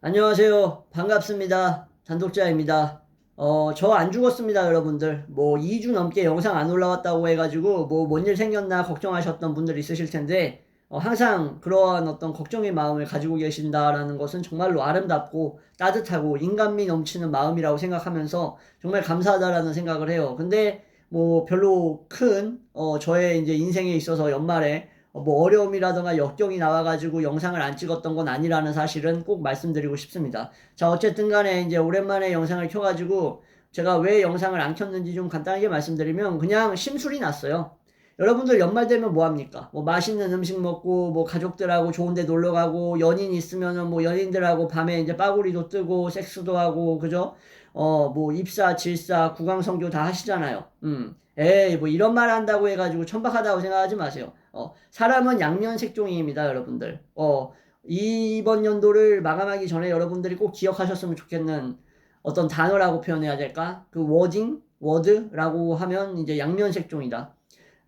안녕하세요. 반갑습니다. 단독자입니다. 어, 저 안 죽었습니다, 여러분들. 뭐, 2주 넘게 영상 안 올라왔다고 해가지고, 뭐, 뭔 일 생겼나 걱정하셨던 분들 있으실 텐데, 어, 항상 그러한 어떤 걱정의 마음을 가지고 계신다라는 것은 정말로 아름답고 따뜻하고 인간미 넘치는 마음이라고 생각하면서 정말 감사하다라는 생각을 해요. 근데, 뭐, 별로 큰, 어, 저의 이제 인생에 있어서 연말에 어, 뭐 어려움이라던가 역경이 나와가지고 영상을 안 찍었던 건 아니라는 사실은 꼭 말씀드리고 싶습니다. 자, 어쨌든 간에 이제 오랜만에 영상을 켜가지고 제가 왜 영상을 안 켰는지 좀 간단하게 말씀드리면 그냥 심술이 났어요. 여러분들 연말 되면 뭐 합니까? 뭐 맛있는 음식 먹고 뭐 가족들하고 좋은데 놀러 가고 연인 있으면은 뭐 연인들하고 밤에 이제 빠구리도 뜨고 섹스도 하고 그죠? 어 뭐 입사, 질사, 구강성교 다 하시잖아요. 음. 에이 뭐 이런 말 한다고 해가지고 천박하다고 생각하지 마세요. 어 사람은 양면 색종이입니다, 여러분들. 어 이번 연도를 마감하기 전에 여러분들이 꼭 기억하셨으면 좋겠는 어떤 단어라고 표현해야 될까? 그 워딩, 워드라고 하면 이제 양면 색종이다.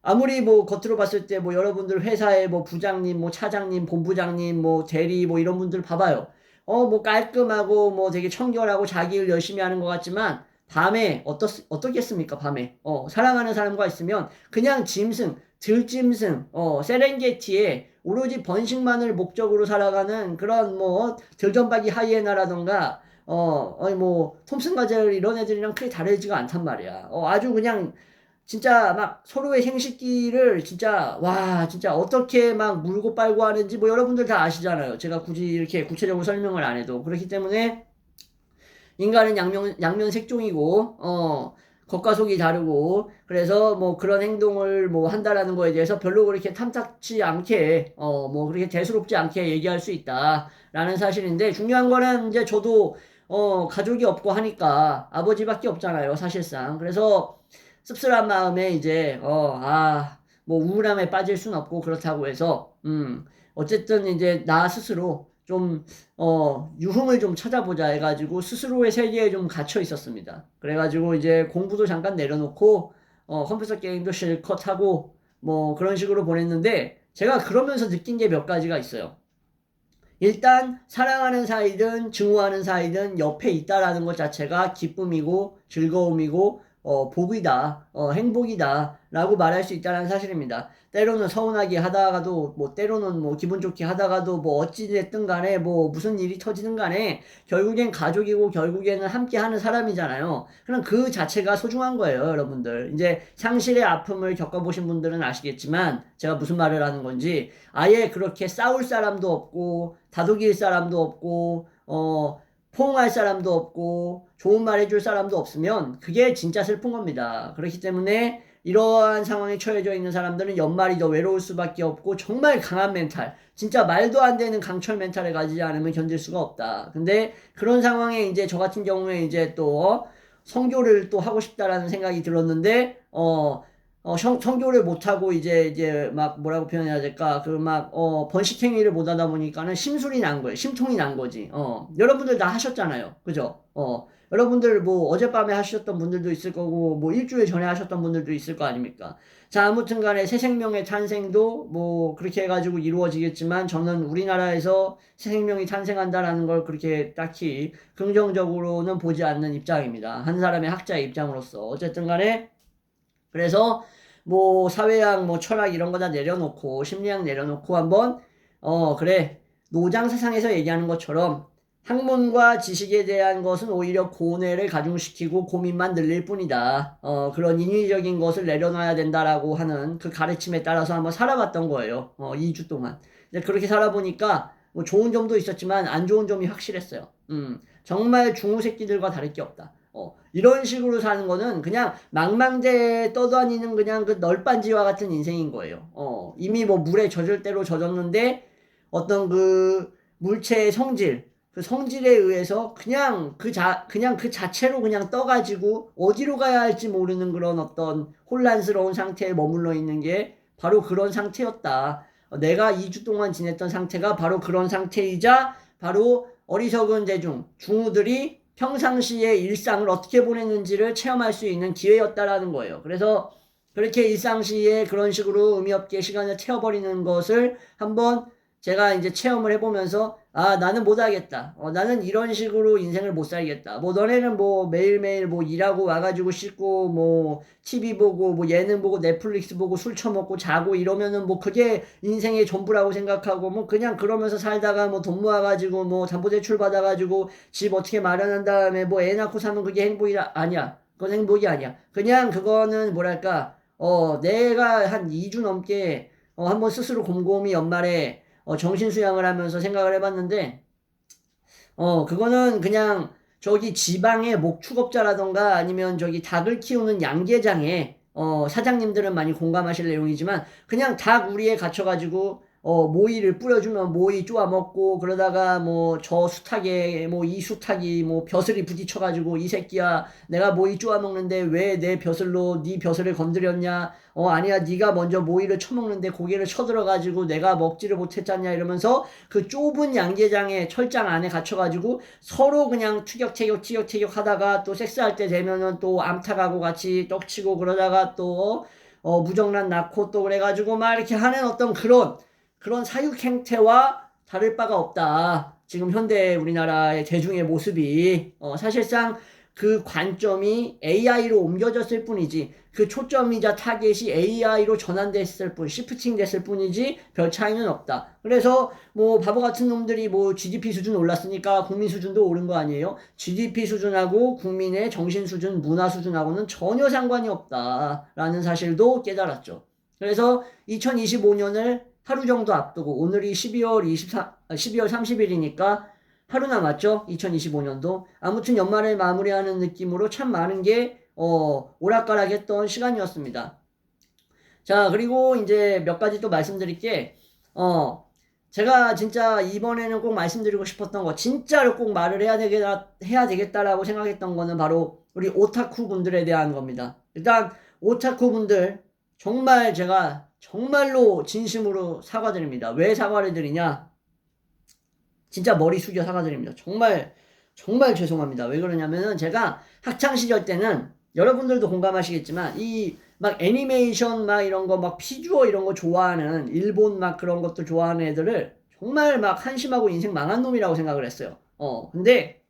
아무리 뭐 겉으로 봤을 때 뭐 여러분들 회사의 뭐 부장님, 뭐 차장님, 본부장님, 뭐 대리 뭐 이런 분들 봐봐요. 어, 뭐 깔끔하고 뭐 되게 청결하고 자기 일 열심히 하는 것 같지만 밤에 어떻, 어떻겠습니까, 밤에? 어, 사랑하는 사람과 있으면 그냥 짐승, 들짐승, 어, 세렝게티에 오로지 번식만을 목적으로 살아가는 그런 뭐 들전박이 하이에나라던가 어, 아니 뭐 톰슨 가젤 이런 애들이랑 크게 다르지가 않단 말이야. 어, 아주 그냥 진짜 막 서로의 생식기를 진짜 와 진짜 어떻게 막 물고 빨고 하는지 뭐 여러분들 다 아시잖아요. 제가 굳이 이렇게 구체적으로 설명을 안 해도 그렇기 때문에 인간은 양면 양면 색종이고 어 겉과 속이 다르고 그래서 뭐 그런 행동을 뭐 한다라는 거에 대해서 별로 그렇게 탐탁치 않게 어 뭐 그렇게 대수롭지 않게 얘기할 수 있다라는 사실인데 중요한 거는 이제 저도 어 가족이 없고 하니까 아버지밖에 없잖아요 사실상. 그래서 씁쓸한 마음에 이제 어 아 뭐 우울함에 빠질 순 없고 그렇다고 해서 음 어쨌든 이제 나 스스로 좀 어, 유흥을 좀 찾아보자 해가지고 스스로의 세계에 좀 갇혀 있었습니다. 그래가지고 이제 공부도 잠깐 내려놓고 어, 컴퓨터 게임도 실컷 하고 뭐 그런 식으로 보냈는데 제가 그러면서 느낀 게 몇 가지가 있어요. 일단 사랑하는 사이든 증오하는 사이든 옆에 있다라는 것 자체가 기쁨이고 즐거움이고 어, 복이다, 어, 행복이다, 라고 말할 수 있다는 사실입니다. 때로는 서운하게 하다가도, 뭐, 때로는 뭐, 기분 좋게 하다가도, 뭐, 어찌 됐든 간에, 뭐, 무슨 일이 터지든 간에, 결국엔 가족이고, 결국에는 함께 하는 사람이잖아요. 그럼 그 자체가 소중한 거예요, 여러분들. 이제, 상실의 아픔을 겪어보신 분들은 아시겠지만, 제가 무슨 말을 하는 건지, 아예 그렇게 싸울 사람도 없고, 다독일 사람도 없고, 어, 포옹할 사람도 없고 좋은 말 해줄 사람도 없으면 그게 진짜 슬픈 겁니다. 그렇기 때문에 이러한 상황에 처해져 있는 사람들은 연말이 더 외로울 수밖에 없고 정말 강한 멘탈, 진짜 말도 안 되는 강철 멘탈을 가지지 않으면 견딜 수가 없다. 근데 그런 상황에 이제 저 같은 경우에 이제 또 성교를 또 하고 싶다라는 생각이 들었는데 어 어, 성, 성교를 못하고 이제, 이제 막 뭐라고 표현해야 될까. 그 막, 어, 번식행위를 못하다 보니까는 심술이 난 거예요. 심통이 난 거지. 어, 여러분들 다 하셨잖아요. 그죠? 어, 여러분들 뭐 어젯밤에 하셨던 분들도 있을 거고, 뭐 일주일 전에 하셨던 분들도 있을 거 아닙니까? 자, 아무튼 간에 새 생명의 탄생도 뭐 그렇게 해가지고 이루어지겠지만 저는 우리나라에서 새 생명이 탄생한다라는 걸 그렇게 딱히 긍정적으로는 보지 않는 입장입니다. 한 사람의 학자의 입장으로서. 어쨌든 간에 그래서 뭐 사회학 뭐 철학 이런 거 다 내려놓고 심리학 내려놓고 한번 어 그래 노장 세상에서 얘기하는 것처럼 학문과 지식에 대한 것은 오히려 고뇌를 가중시키고 고민만 늘릴 뿐이다. 어 그런 인위적인 것을 내려놔야 된다라고 하는 그 가르침에 따라서 한번 살아봤던 거예요. 어 2주 동안. 근데 그렇게 살아보니까 뭐 좋은 점도 있었지만 안 좋은 점이 확실했어요. 음 정말 중후 새끼들과 다를 게 없다. 어, 이런 식으로 사는 거는 그냥 망망대에 떠다니는 그냥 그 널빤지와 같은 인생인 거예요. 어, 이미 뭐 물에 젖을 대로 젖었는데 어떤 그 물체의 성질, 그 성질에 의해서 그냥 그 자, 그냥 그 자체로 그냥 떠가지고 어디로 가야 할지 모르는 그런 어떤 혼란스러운 상태에 머물러 있는 게 바로 그런 상태였다. 어, 내가 2주 동안 지냈던 상태가 바로 그런 상태이자 바로 어리석은 대중, 중우들이 평상시의 일상을 어떻게 보냈는지를 체험할 수 있는 기회였다라는 거예요. 그래서 그렇게 일상시에 그런 식으로 의미 없게 시간을 채워버리는 것을 한번 제가 이제 체험을 해보면서 아, 나는 못 하겠다. 어, 나는 이런 식으로 인생을 못 살겠다. 뭐, 너네는 뭐, 매일매일 뭐, 일하고 와가지고 씻고, 뭐, TV 보고, 뭐, 예능 보고, 넷플릭스 보고, 술 처먹고, 자고 이러면은 뭐, 그게 인생의 전부라고 생각하고, 뭐, 그냥 그러면서 살다가 뭐, 돈 모아가지고, 뭐, 담보대출 받아가지고, 집 어떻게 마련한 다음에 뭐, 애 낳고 사면 그게 행복이라, 아니야. 그건 행복이 아니야. 그냥 그거는 뭐랄까, 어, 내가 한 2주 넘게, 어, 한번 스스로 곰곰이 연말에, 어, 정신 수양을 하면서 생각을 해봤는데, 어, 그거는 그냥 저기 지방의 목축업자라던가 아니면 저기 닭을 키우는 양계장에, 어, 사장님들은 많이 공감하실 내용이지만, 그냥 닭 우리에 갇혀가지고, 어, 모이를 뿌려주면 모이 쪼아 먹고, 그러다가 뭐 저 수탉에 뭐 이 수탉이 뭐 벼슬이 부딪혀가지고 이 새끼야, 내가 모이 쪼아 먹는데 왜 내 벼슬로 네 벼슬을 건드렸냐? 어, 아니야, 네가 먼저 모이를 쳐먹는데 고개를 쳐들어가지고 내가 먹지를 못했잖냐 이러면서 그 좁은 양계장에 철장 안에 갇혀가지고 서로 그냥 투격태격 티격태격 하다가 또 섹스할 때 되면은 또 암탉하고 같이 떡치고 그러다가 또 어, 무정란 낳고 또 그래가지고 막 이렇게 하는 어떤 그런 그런 사육 행태와 다를 바가 없다. 지금 현대 우리나라의 대중의 모습이 어, 사실상 그 관점이 AI로 옮겨졌을 뿐이지 그 초점이자 타겟이 AI로 전환됐을 뿐, 시프팅 됐을 뿐이지 별 차이는 없다. 그래서 뭐 바보 같은 놈들이 뭐 GDP 수준 올랐으니까 국민 수준도 오른 거 아니에요? GDP 수준하고 국민의 정신 수준, 문화 수준하고는 전혀 상관이 없다라는 사실도 깨달았죠. 그래서 2025년을 하루 정도 앞두고 오늘이 12월 24, 12월 30일이니까 하루 남았죠? 2025년도. 아무튼 연말을 마무리하는 느낌으로 참 많은 게, 어, 오락가락했던 시간이었습니다. 자, 그리고 이제 몇 가지 또 말씀드릴 게, 어, 제가 진짜 이번에는 꼭 말씀드리고 싶었던 거, 진짜로 꼭 말을 해야 되겠다, 해야 되겠다라고 생각했던 거는 바로 우리 오타쿠 분들에 대한 겁니다. 일단, 오타쿠 분들, 정말 제가 정말로 진심으로 사과드립니다. 왜 사과를 드리냐? 진짜 머리 숙여 사과드립니다. 정말 정말 죄송합니다. 왜 그러냐면은 제가 학창 시절 때는 여러분들도 공감하시겠지만 이 막 애니메이션 막 이런 거 막 피규어 이런 거 좋아하는 일본 막 그런 것도 좋아하는 애들을 정말 막 한심하고 인생 망한 놈이라고 생각을 했어요. 어 근데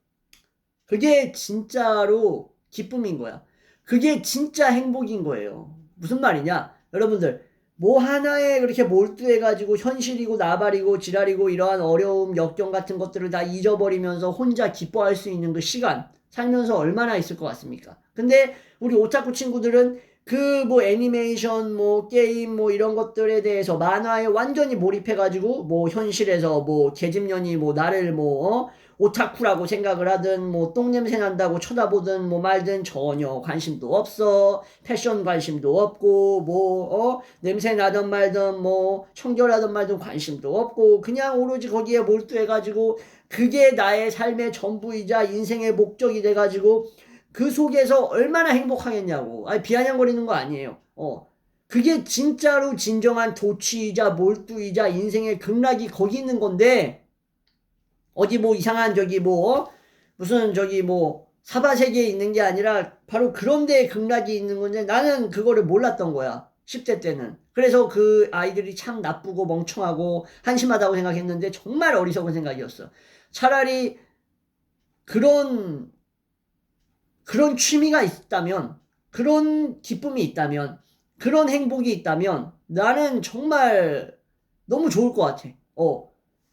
그게 진짜로 기쁨인 거야. 그게 진짜 행복인 거예요. 무슨 말이냐? 여러분들 뭐 하나에 그렇게 몰두해가지고 현실이고 나발이고 지랄이고 이러한 어려움, 역경 같은 것들을 다 잊어버리면서 혼자 기뻐할 수 있는 그 시간 살면서 얼마나 있을 것 같습니까? 근데 우리 오타쿠 친구들은 그 뭐 애니메이션, 뭐 게임, 뭐 이런 것들에 대해서 만화에 완전히 몰입해가지고 뭐 현실에서 뭐 계집년이 뭐 나를 뭐 어? 오타쿠라고 생각을 하든 뭐 똥냄새 난다고 쳐다보든 뭐 말든 전혀 관심도 없어. 패션 관심도 없고 뭐 어? 냄새 나든 말든 뭐 청결하든 말든 관심도 없고 그냥 오로지 거기에 몰두해가지고 그게 나의 삶의 전부이자 인생의 목적이 돼가지고 그 속에서 얼마나 행복하겠냐고. 아니 비아냥거리는 거 아니에요. 어. 그게 진짜로 진정한 도취이자 몰두이자 인생의 극락이 거기 있는 건데 어디 뭐 이상한 저기 뭐 무슨 저기 뭐 사바세계에 있는 게 아니라 바로 그런 데에 극락이 있는 건데 나는 그거를 몰랐던 거야. 10대 때는. 그래서 그 아이들이 참 나쁘고 멍청하고 한심하다고 생각했는데 정말 어리석은 생각이었어. 차라리 그런 그런 취미가 있다면 그런 기쁨이 있다면 그런 행복이 있다면 나는 정말 너무 좋을 것 같아. 어.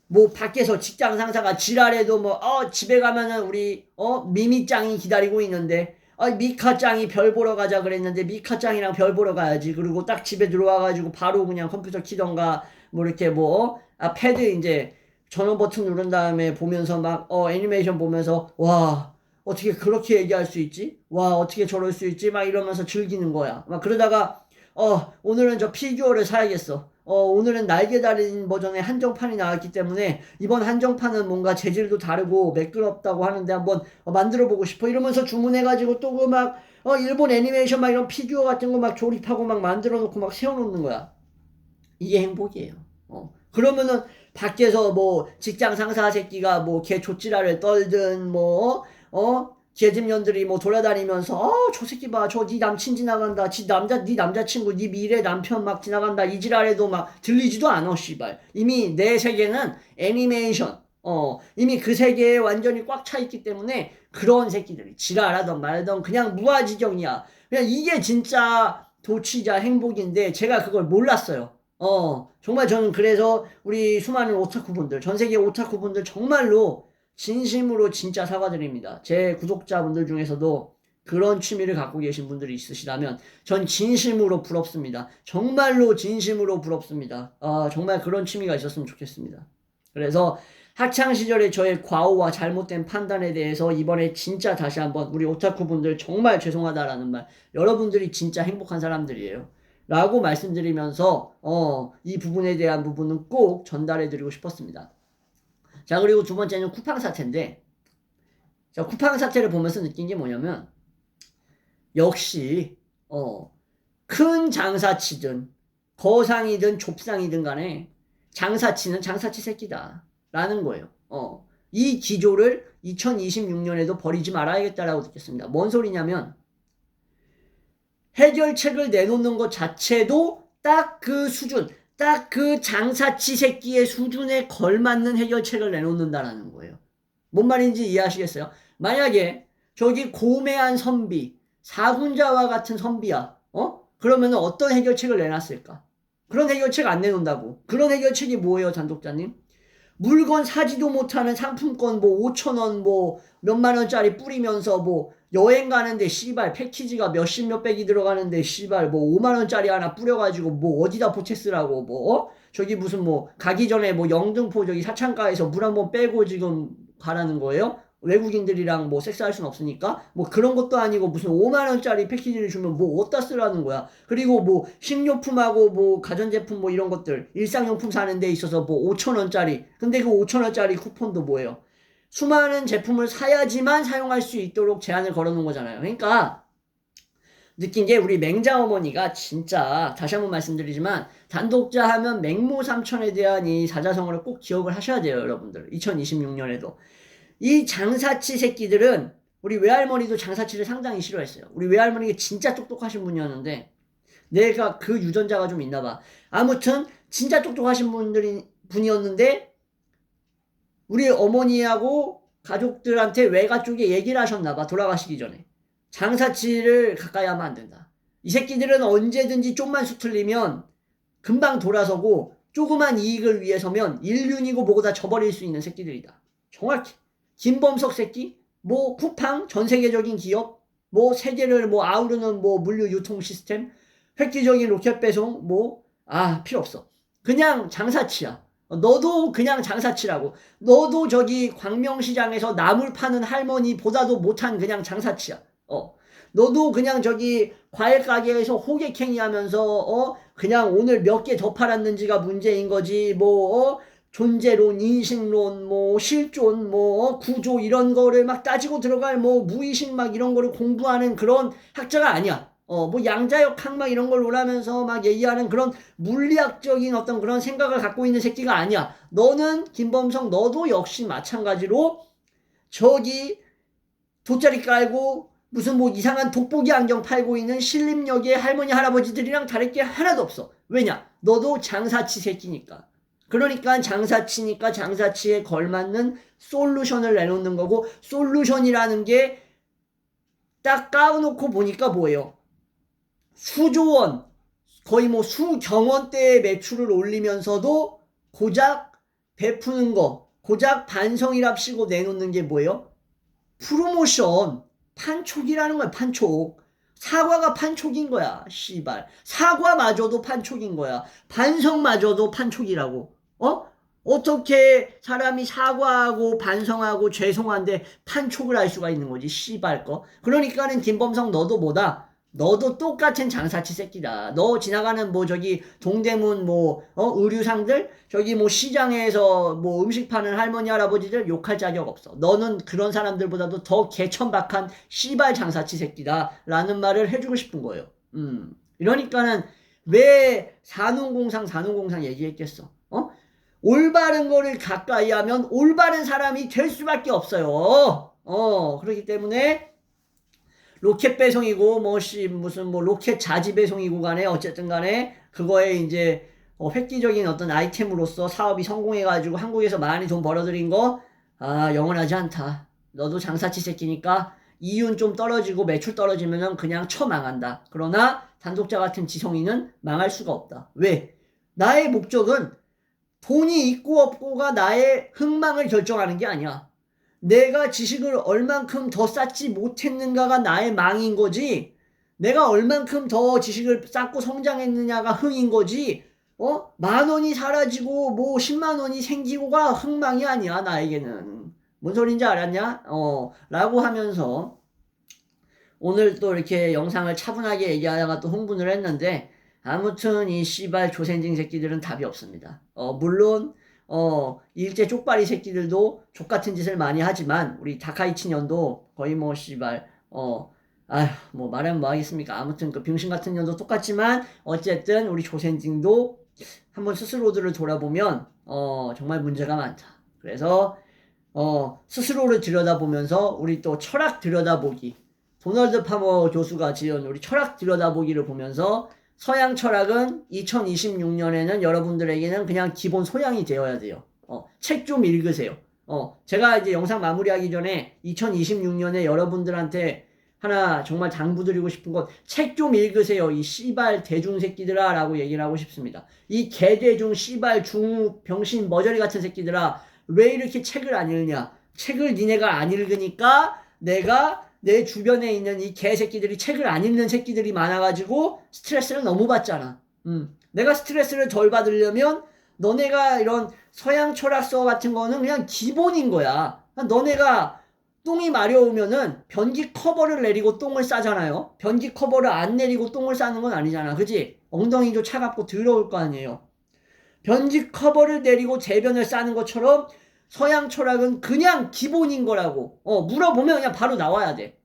뭐 밖에서 직장 상사가 지랄해도 뭐 어 집에 가면은 우리 어 미미짱이 기다리고 있는데 아 미카짱이 별 보러 가자 그랬는데 미카짱이랑 별 보러 가야지. 그리고 딱 집에 들어와 가지고 바로 그냥 컴퓨터 키던가 뭐 이렇게 뭐 아 패드 이제 전원 버튼 누른 다음에 보면서 막 어 애니메이션 보면서 와 어떻게 그렇게 얘기할 수 있지? 와 어떻게 저럴 수 있지? 막 이러면서 즐기는 거야. 막 그러다가 어 오늘은 저 피규어를 사야겠어 어, 오늘은 날개 달린 버전의 한정판이 나왔기 때문에 이번 한정판은 뭔가 재질도 다르고 매끄럽다고 하는데 한번 어, 만들어 보고 싶어 이러면서 주문해가지고 또 그 막 어, 일본 애니메이션 막 이런 피규어 같은 거 막 조립하고 막 만들어 놓고 막 세워놓는 거야. 이게 행복이에요. 어. 그러면은 밖에서 뭐 직장 상사 새끼가 뭐 개 조찌라를 떨든 뭐 어? 계집년들이 뭐 돌아다니면서 어저 새끼 봐저 네 남친 지나간다 지 남자 네 남자친구 네 미래 남편 막 지나간다 이 지랄해도 막 들리지도 않아 씨발 이미 내 세계는 애니메이션 어, 이미 그 세계에 완전히 꽉 차 있기 때문에 그런 새끼들이 지랄하던 말던 그냥 무아지경이야. 그냥 이게 진짜 도취자 행복인데 제가 그걸 몰랐어요. 어, 정말 저는 그래서 우리 수많은 오타쿠분들, 전 세계 오타쿠분들 정말로 진심으로 진짜 사과드립니다. 제 구독자분들 중에서도 그런 취미를 갖고 계신 분들이 있으시다면 전 진심으로 부럽습니다. 정말로 진심으로 부럽습니다. 아, 정말 그런 취미가 있었으면 좋겠습니다. 그래서 학창 시절에 저의 과오와 잘못된 판단에 대해서 이번에 진짜 다시 한번 우리 오타쿠 분들 정말 죄송하다라는 말. 여러분들이 진짜 행복한 사람들이에요. 라고 말씀드리면서 어, 이 부분에 대한 부분은 꼭 전달해 드리고 싶었습니다. 자, 그리고 두 번째는 쿠팡 사태인데 자, 쿠팡 사태를 보면서 느낀 게 뭐냐면 역시 어, 큰 장사치든 거상이든 좁상이든 간에 장사치는 장사치 새끼다. 라는 거예요. 어. 이 기조를 2026년에도 버리지 말아야겠다라고 느꼈습니다. 뭔 소리냐면 해결책을 내놓는 것 자체도 딱 그 수준, 딱 그 장사치 새끼의 수준에 걸맞는 해결책을 내놓는다라는 거예요. 뭔 말인지 이해하시겠어요? 만약에 저기 고매한 선비, 사군자와 같은 선비야, 어? 그러면 어떤 해결책을 내놨을까? 그런 해결책 안 내놓는다고. 그런 해결책이 뭐예요, 단독자님? 물건 사지도 못하는 상품권 뭐 5천원 뭐 몇만 원짜리 뿌리면서 뭐 여행 가는데 씨발 패키지가 몇십 몇백이 들어가는데 씨발 뭐 5만 원짜리 하나 뿌려가지고 뭐 어디다 보채 쓰라고 뭐 어? 저기 무슨 뭐 가기 전에 뭐 영등포 저기 사창가에서 물 한 번 빼고 지금 가라는 거예요? 외국인들이랑 뭐 섹스할 순 없으니까 뭐 그런 것도 아니고 무슨 5만 원짜리 패키지를 주면 뭐 어디다 쓰라는 거야. 그리고 뭐 식료품하고 뭐 가전제품 뭐 이런 것들 일상용품 사는 데 있어서 뭐 5천 원짜리 근데 그 5천 원짜리 쿠폰도 뭐예요? 수많은 제품을 사야지만 사용할 수 있도록 제한을 걸어놓은 거잖아요. 그러니까 느낀 게 우리 맹자 어머니가 진짜 다시 한번 말씀드리지만 단독자 하면 맹모 삼천에 대한 이 사자성어를 꼭 기억을 하셔야 돼요, 여러분들. 2026년에도. 이 장사치 새끼들은 우리 외할머니도 장사치를 상당히 싫어했어요. 우리 외할머니가 진짜 똑똑하신 분이었는데 내가 그 유전자가 좀 있나 봐. 아무튼 진짜 똑똑하신 분들이 분이었는데 우리 어머니하고 가족들한테 외가 쪽에 얘기를 하셨나 봐. 돌아가시기 전에. 장사치를 가까이 하면 안 된다. 이 새끼들은 언제든지 좀만 수틀리면 금방 돌아서고 조그만 이익을 위해서면 인륜이고 뭐고 다 저버릴 수 있는 새끼들이다. 정확히. 김범석 새끼, 뭐 쿠팡 전 세계적인 기업, 뭐 세계를 뭐 아우르는 뭐 물류 유통 시스템, 획기적인 로켓 배송, 뭐 아 필요 없어. 그냥 장사치야. 너도 그냥 장사치라고. 너도 저기 광명시장에서 나물 파는 할머니보다도 못한 그냥 장사치야. 어. 너도 그냥 저기 과일 가게에서 호객행위 하면서 어 그냥 오늘 몇 개 더 팔았는지가 문제인 거지 뭐 어? 존재론, 인식론, 뭐 실존, 뭐 구조 이런 거를 막 따지고 들어갈 뭐 무의식 막 이런 거를 공부하는 그런 학자가 아니야. 어, 뭐 양자역 학막 이런 걸 논하면서 막 얘기하는 그런 물리학적인 어떤 그런 생각을 갖고 있는 새끼가 아니야. 너는 김범성 너도 역시 마찬가지로 저기 돗자리 깔고 무슨 뭐 이상한 돋보기 안경 팔고 있는 신림역의 할머니 할아버지들이랑 다를 게 하나도 없어. 왜냐? 너도 장사치 새끼니까. 그러니까 장사치니까 장사치에 걸맞는 솔루션을 내놓는 거고 솔루션이라는 게 딱 까놓고 보니까 뭐예요? 수조원 거의 뭐 수경원대의 매출을 올리면서도 고작 베푸는 거 고작 반성이랍시고 내놓는 게 뭐예요? 프로모션 판촉이라는 거야 판촉. 사과가 판촉인 거야 씨발. 사과마저도 판촉인 거야. 반성마저도 판촉이라고. 어? 어떻게 사람이 사과하고 반성하고 죄송한데 판촉을 할 수가 있는 거지 씨발 거. 그러니까는 김범성 너도 뭐다 너도 똑같은 장사치 새끼다. 너 지나가는 뭐 저기 동대문 뭐 어, 의류상들 저기 뭐 시장에서 뭐 음식 파는 할머니 할아버지들 욕할 자격 없어. 너는 그런 사람들보다도 더 개천박한 씨발 장사치 새끼다라는 말을 해주고 싶은 거예요. 음 이러니까는 왜 산업공상 산업공상 얘기했겠어? 어? 올바른 거를 가까이 하면 올바른 사람이 될 수밖에 없어요. 어 그렇기 때문에. 로켓 배송이고 뭐씨 무슨 뭐 로켓 자지 배송이고 간에 어쨌든 간에 그거에 이제 어, 획기적인 어떤 아이템으로서 사업이 성공해가지고 한국에서 많이 돈 벌어들인 거, 아, 영원하지 않다. 너도 장사치 새끼니까 이윤 좀 떨어지고 매출 떨어지면은 그냥 처망한다. 그러나 단독자 같은 지성이는 망할 수가 없다. 왜? 나의 목적은 돈이 있고 없고가 나의 흥망을 결정하는 게 아니야. 내가 지식을 얼만큼 더 쌓지 못했는가가 나의 망인 거지. 내가 얼만큼 더 지식을 쌓고 성장했느냐가 흥인 거지. 어? 만 원이 사라지고 뭐 10만 원이 생기고가 흥망이 아니야, 나에게는. 뭔 소린지 알았냐? 어, 라고 하면서 오늘 또 이렇게 영상을 차분하게 얘기하다가 또 흥분을 했는데 아무튼 이 씨발 조센징 새끼들은 답이 없습니다. 어, 물론 어, 일제 쪽발이 새끼들도 족 같은 짓을 많이 하지만 우리 다카이치 년도 거의 뭐 씨발 어 아휴 뭐 말하면 뭐 하겠습니까? 아무튼 그 병신 같은 년도 똑같지만 어쨌든 우리 조센징도 한번 스스로들을 돌아보면 어 정말 문제가 많다. 그래서 어 스스로를 들여다보면서 우리 또 철학 들여다보기. 도널드 파머 교수가 지은 우리 철학 들여다보기를 보면서 서양 철학은 2026년에는 여러분들에게는 그냥 기본 소양이 되어야 돼요. 어, 책 좀 읽으세요. 어, 제가 이제 영상 마무리하기 전에 2026년에 여러분들한테 하나 정말 당부드리고 싶은 건 책 좀 읽으세요. 이 씨발 대중 새끼들아 라고 얘기를 하고 싶습니다. 이 개대중 씨발 중 병신 머저리 같은 새끼들아 왜 이렇게 책을 안 읽냐? 책을 니네가 안 읽으니까 내가 내 주변에 있는 이 개새끼들이 책을 안 읽는 새끼들이 많아가지고 스트레스를 너무 받잖아. 음. 내가 스트레스를 덜 받으려면 너네가 이런 서양 철학서 같은 거는 그냥 기본인 거야. 너네가 똥이 마려우면은 변기 커버를 내리고 똥을 싸잖아요. 변기 커버를 안 내리고 똥을 싸는 건 아니잖아. 그지? 엉덩이도 차갑고 더러울 거 아니에요. 변기 커버를 내리고 대변을 싸는 것처럼 서양 철학은 그냥 기본인 거라고. 어, 물어보면 그냥 바로 나와야 돼.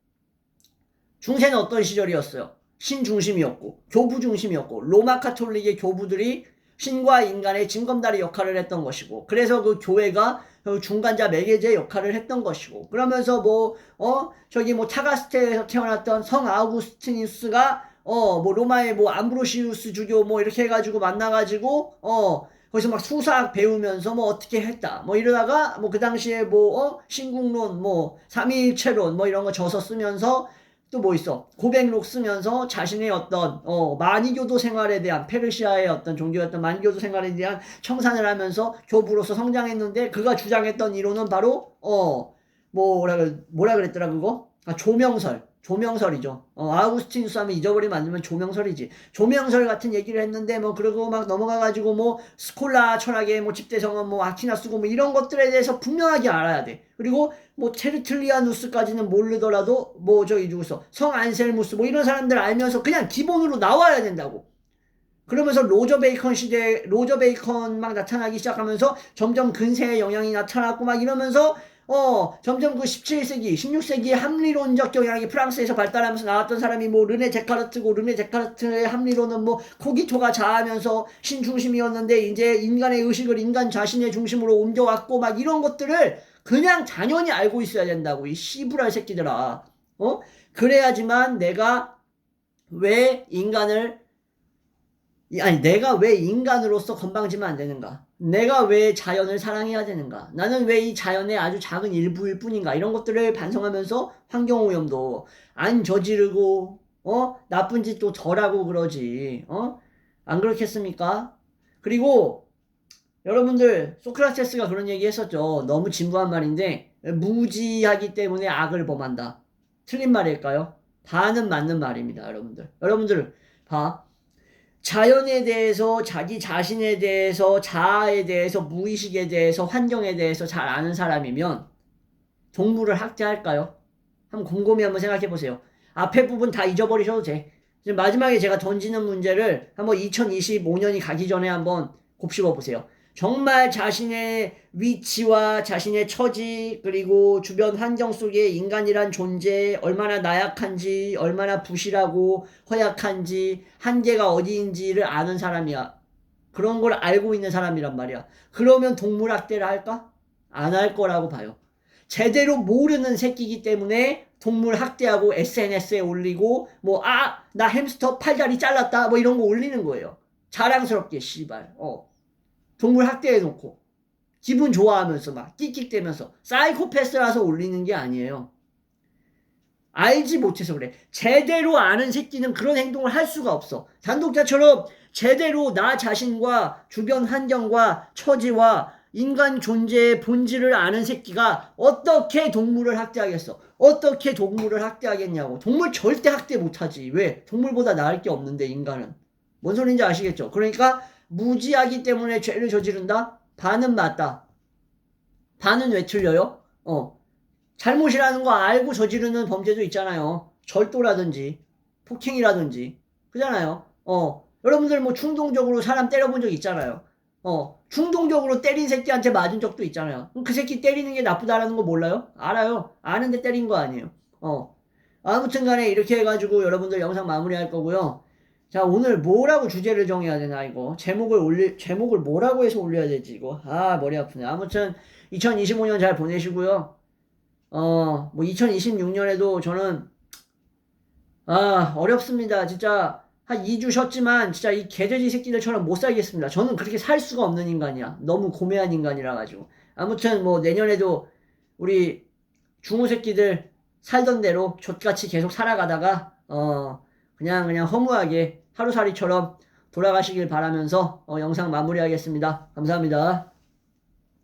중세는 어떤 시절이었어요? 신 중심이었고, 교부 중심이었고, 로마 카톨릭의 교부들이 신과 인간의 징검다리 역할을 했던 것이고, 그래서 그 교회가 그 중간자 매개제 역할을 했던 것이고, 그러면서 뭐, 어, 저기 뭐 타가스테에서 태어났던 성 아우구스티누스가, 어, 뭐 로마의 뭐 암브로시우스 주교 뭐 이렇게 해가지고 만나가지고, 어, 거기서 막 수사학 배우면서 뭐 어떻게 했다. 뭐 이러다가 뭐 그 당시에 뭐, 어, 신국론, 뭐, 삼위일체론 뭐 이런 거 저서 쓰면서 또 뭐 있어? 고백록 쓰면서 자신의 어떤, 어, 마니교도 생활에 대한 페르시아의 어떤 종교였던 마니교도 생활에 대한 청산을 하면서 교부로서 성장했는데 그가 주장했던 이론은 바로, 어, 뭐라, 뭐라 그랬더라, 그거? 아, 조명설. 조명설이죠. 어, 아우구스티누스 하면 잊어버리면 안 되면 조명설이지. 조명설 같은 얘기를 했는데 뭐 그러고 막 넘어가가지고 뭐 스콜라 철학의 뭐 집대성은 뭐 아키나 쓰고 뭐 이런 것들에 대해서 분명하게 알아야 돼. 그리고 뭐 테르틀리아누스까지는 모르더라도 뭐 저기 누구서 성 안셀무스 뭐 이런 사람들 알면서 그냥 기본으로 나와야 된다고. 그러면서 로저 베이컨 시대 로저 베이컨 막 나타나기 시작하면서 점점 근세의 영향이 나타났고 막 이러면서 어, 점점 그 17세기, 16세기의 합리론적 경향이 프랑스에서 발달하면서 나왔던 사람이 뭐 르네 제카르트고 르네 제카르트의 합리론은 뭐 코기토가 자하면서 신중심이었는데 이제 인간의 의식을 인간 자신의 중심으로 옮겨왔고 막 이런 것들을 그냥 당연히 알고 있어야 된다고 이 씨부랄 새끼들아. 어? 그래야지만 내가 왜 인간을 아니 내가 왜 인간으로서 건방지면 안 되는가? 내가 왜 자연을 사랑해야 되는가? 나는 왜 이 자연의 아주 작은 일부일 뿐인가? 이런 것들을 반성하면서 환경 오염도 안 저지르고 어 나쁜 짓도 덜하고 그러지 어? 안 그렇겠습니까? 그리고 여러분들 소크라테스가 그런 얘기 했었죠. 너무 진부한 말인데 무지하기 때문에 악을 범한다. 틀린 말일까요? 반은 맞는 말입니다, 여러분들. 여러분들 봐. 자연에 대해서 자기 자신에 대해서 자아에 대해서 무의식에 대해서 환경에 대해서 잘 아는 사람이면 동물을 학대할까요? 한번 곰곰이 한번 생각해 보세요. 앞에 부분 다 잊어버리셔도 돼. 마지막에 제가 던지는 문제를 한번 2025년이 가기 전에 한번 곱씹어 보세요. 정말 자신의 위치와 자신의 처지 그리고 주변 환경 속에 인간이란 존재 얼마나 나약한지 얼마나 부실하고 허약한지 한계가 어디인지를 아는 사람이야. 그런 걸 알고 있는 사람이란 말이야. 그러면 동물 학대를 할까? 안 할 거라고 봐요. 제대로 모르는 새끼이기 때문에 동물 학대하고 SNS에 올리고 뭐 아 나 햄스터 팔다리 잘랐다 뭐 이런 거 올리는 거예요. 자랑스럽게 씨발 어 동물 학대해 놓고 기분 좋아하면서 막 끽끽대면서 사이코패스라서 올리는 게 아니에요. 알지 못해서 그래. 제대로 아는 새끼는 그런 행동을 할 수가 없어. 단독자처럼 제대로 나 자신과 주변 환경과 처지와 인간 존재의 본질을 아는 새끼가 어떻게 동물을 학대하겠어? 어떻게 동물을 학대하겠냐고. 동물 절대 학대 못하지. 왜? 동물보다 나을 게 없는데 인간은. 뭔 소린지 아시겠죠? 그러니까 무지하기 때문에 죄를 저지른다? 반은 맞다. 반은 왜 틀려요? 어. 잘못이라는 거 알고 저지르는 범죄도 있잖아요. 절도라든지, 폭행이라든지. 그잖아요. 어. 여러분들 뭐 충동적으로 사람 때려본 적 있잖아요. 어. 충동적으로 때린 새끼한테 맞은 적도 있잖아요. 그 새끼 때리는 게 나쁘다라는 거 몰라요? 알아요. 아는데 때린 거 아니에요. 어. 아무튼 간에 이렇게 해가지고 여러분들 영상 마무리할 거고요. 자, 오늘 뭐라고 주제를 정해야 되나, 이거. 제목을 올리, 제목을 뭐라고 해서 올려야 되지, 이거. 아, 머리 아프네. 아무튼, 2025년 잘 보내시고요. 어, 뭐, 2026년에도 저는, 아, 어렵습니다. 진짜, 한 2주 쉬었지만, 진짜 이 개돼지 새끼들처럼 못 살겠습니다. 저는 그렇게 살 수가 없는 인간이야. 너무 고매한 인간이라 가지고. 아무튼, 뭐, 내년에도 우리 중호 새끼들 살던 대로 족같이 계속 살아가다가, 어, 그냥, 그냥 허무하게 하루살이처럼 돌아가시길 바라면서, 어, 영상 마무리하겠습니다. 감사합니다.